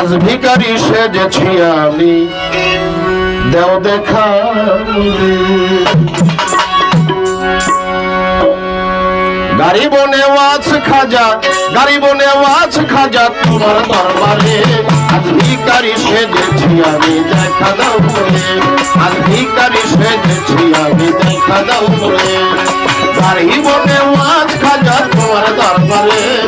আজ ভিকারি সেজেছি আমি। দেও দেখা গাড়ি বনে ওয়াজ খাজা গাড়ি বনে ওয়াজ খাজা তোমার দরবারে। আজ ভিকারি সেজেছি আমি, দেখা দাও বলে আজ ভিকারি সেজেছি আমি, দেখা দাও বলে বনে ওয়াজ খাজা তোমার দরবারে।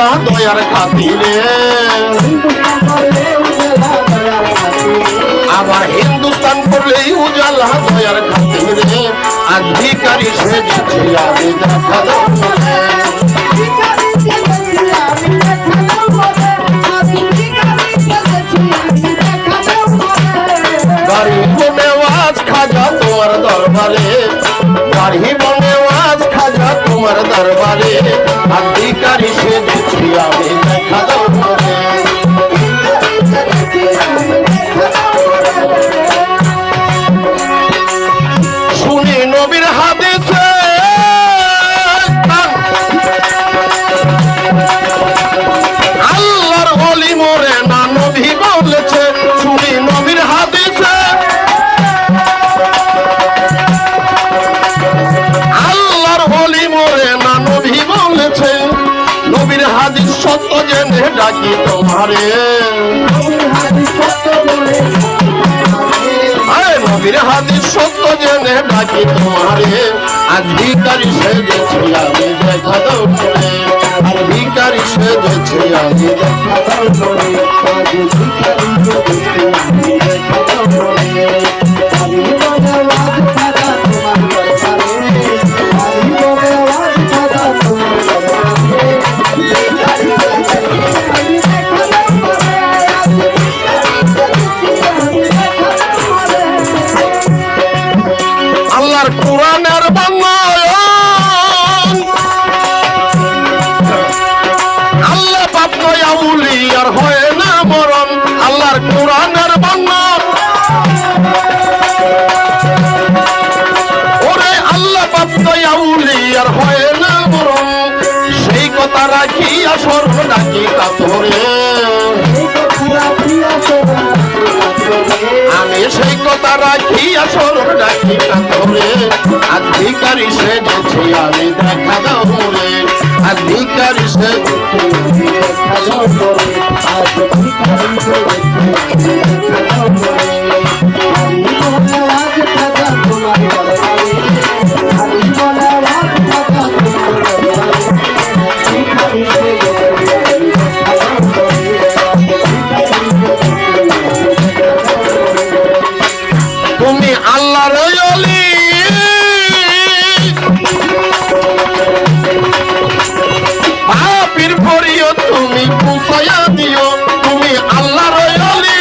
উজালা দয়ার খাতিরে। আবার হিন্দুস্তান করলেই উজালা দয়ার খাতিরে। আজ ভিকারি বলে। বনে ওয়াজ খাজা তোমার দরবারে। বনে ওয়াজ খাজা দরবারে আধিকারী সে দেখি আমি দেখা ডাকি তোমারে। নবীর হাদিস সত্য জেনে ডাকি তোমারে। আজ ভিকারি সেজেছি আমি দেখা বলে আর ভিকারি সেজেছি বলে কোরআনের বান্নায়ন আল্লাহ বাপ নয়া উলিয়ার হয় না মরণ। আল্লাহর কোরআনের বান্নার ওরে আল্লাহ বাপ নয়া উলিয়ার হয় না মরণ। সেই কথা রাখি আসর নাকি কাতরে সেই কথা রাখি আসর ডাকি কাতরে আজ ভিকারি সেজেছি আমি দেখা দাও বলে। আজ সে দেখা ভিখারি তুমি পুষায়া দিও, তুমি আল্লাহর অলি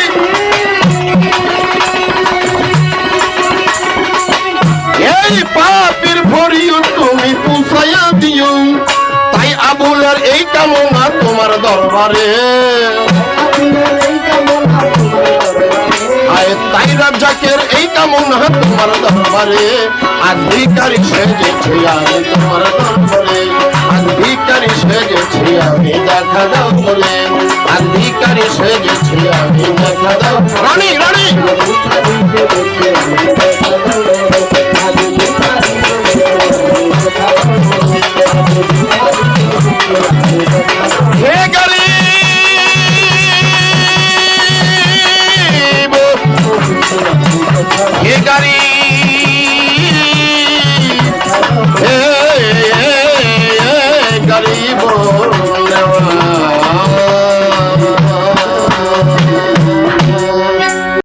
এই পাপির ভরিও তুমি পুষায়া দিও, তাই আবুলের এই কামনা তোমার দরবারে। তাই রাজ্জাকের এই কামনা তোমার দরবারে। সেজেছি আমি তোমার দরবারে। দেখা দাও বলে আজ ভিকারি সেজেছি আমি দেখা দাও রানী রানী।